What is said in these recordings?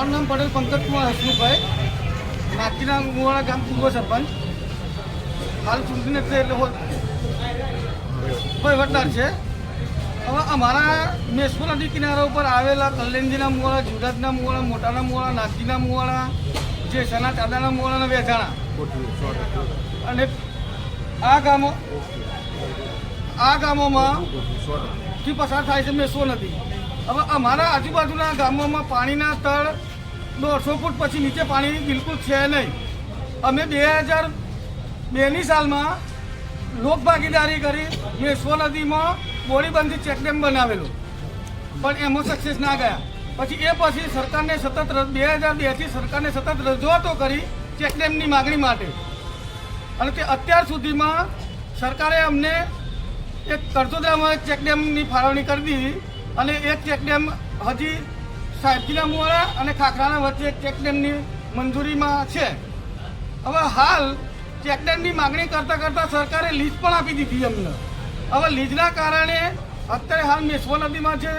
મારું નામ પટેલ પંકજ કુમાર હસમુખભાઈ. નાકીના મુવાડા ગામ પૂર્વ સરપંચ. હાલ ચૂંટણી નથી એટલે વહીવટદાર છે. હવે અમારા મેસપુર નદી કિનારા ઉપર આવેલા કલ્યાણજીના મુવાડા જીવરાજના મુવાડા, મોટાના મુવાડા નાકીના મુવાડા જેસાના ચાદાના મુવાડા અને વેચાણા અને આ ગામો આ ગામોમાં થી પસાર થાય છે મેસો નદી. હવે અમારા આજુબાજુના ગામોમાં પાણીના તળ દોઢસો ફૂટ પછી નીચે પાણી બિલકુલ છે નહીં. અમે બે હજાર બેની સાલમાં લોક ભાગીદારી કરી મેશ્વો નદીમાં બોરીબંધી ચેકડેમ બનાવેલો. પણ એમાં સક્સેસ ના ગયા. પછી એ પછી સરકારને સતત બે હજાર બેથી સરકારને સતત રજૂઆતો કરી ચેકડેમની માગણી માટે. અને તે અત્યાર સુધીમાં સરકારે અમને એક કરજોદરામાં એક ચેકડેમની ફાળવણી કરી દીધી અને એ ચેકડેમ હજી સાહેબજીના મુવાડા અને ખાખરાના વચ્ચે ચેકડેમની મંજૂરીમાં છે. હવે હાલ ચેકડેમની માગણી કરતાં કરતાં સરકારે લીઝ પણ આપી દીધી અમને હવે લીઝના કારણે અત્યારે હાલ મેશ્વો નદીમાં છે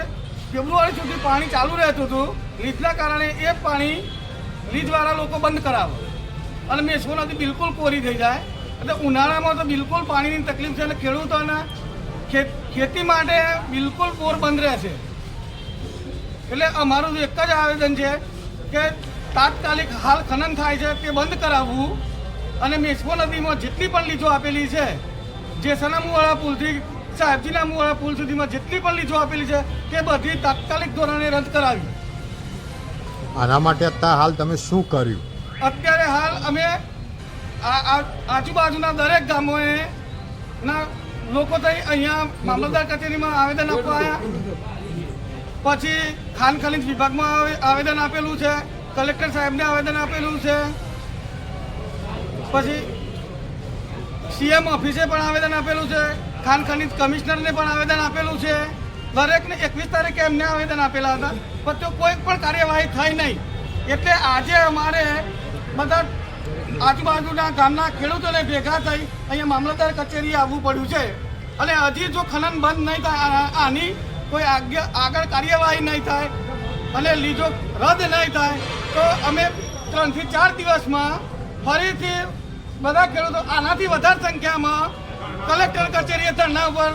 ફેબ્રુઆરી સુધી પાણી ચાલુ રહેતું હતું, લીઝના કારણે એ પાણી લીઝવાળા લોકો બંધ કરાવે. અને મેશ્વો નદી બિલકુલ કોરી થઈ જાય. એટલે ઉનાળામાં તો બિલકુલ પાણીની તકલીફ છે અને ખેડૂતોને ખેતી માટે બિલકુલ બોર બંધ રહે છે. એટલે અમારું એક જ આવેદન છે કે તાત્કાલિક હાલ ખનન થાય છે તે બંધ કરાવવું અને મેસ્કો નદીમાં જેટલી પણ લીજો આપેલી છે જે સનામુવાળા પુલથી સાહેબજીના મુવાળા પુલ સુધીમાં જેટલી પણ લીજો આપેલી છે તે બધી તાત્કાલિક ધોરણે રદ કરાવી. આના માટે અત્યારે હાલ તમે શું કર્યું? અત્યારે હાલ અમે આજુબાજુના દરેક ગામોએ ના લોકો થઈ અહીંયા મામલતદાર કચેરીમાં આવેદન આપવા આવ્યા પછી ખાન ખનીજ વિભાગમાં આવે- આવેદન આપેલું છે. કલેક્ટર સાહેબને આવેદન આપેલું છે. પછી સીએમ ઓફિસે પણ આવેદન આપેલું છે. ખાન ખનીજ કમિશનરને પણ આવેદન આપેલું છે. દરેકને એકવીસ તારીખે એમને આવેદન આપેલા હતા. પણ તો કોઈ પણ કાર્યવાહી થઈ નહીં. એટલે આજે અમારે બધા આજુબાજુના ગામના ખેડૂતોને ભેગા થઈ અહીંયા મામલતદાર કચેરીએ આવવું પડ્યું છે. અને હજી જો ખનન બંધ નહીં થાય આની કોઈ આગળ કાર્યવાહી નહીં થાય અને લીજો રદ નહીં થાય, તો અમે ત્રણથી ચાર દિવસમાં ફરીથી બધા ખેડૂતો આનાથી વધારે સંખ્યામાં કલેક્ટર કચેરીએ ધરણા ઉપર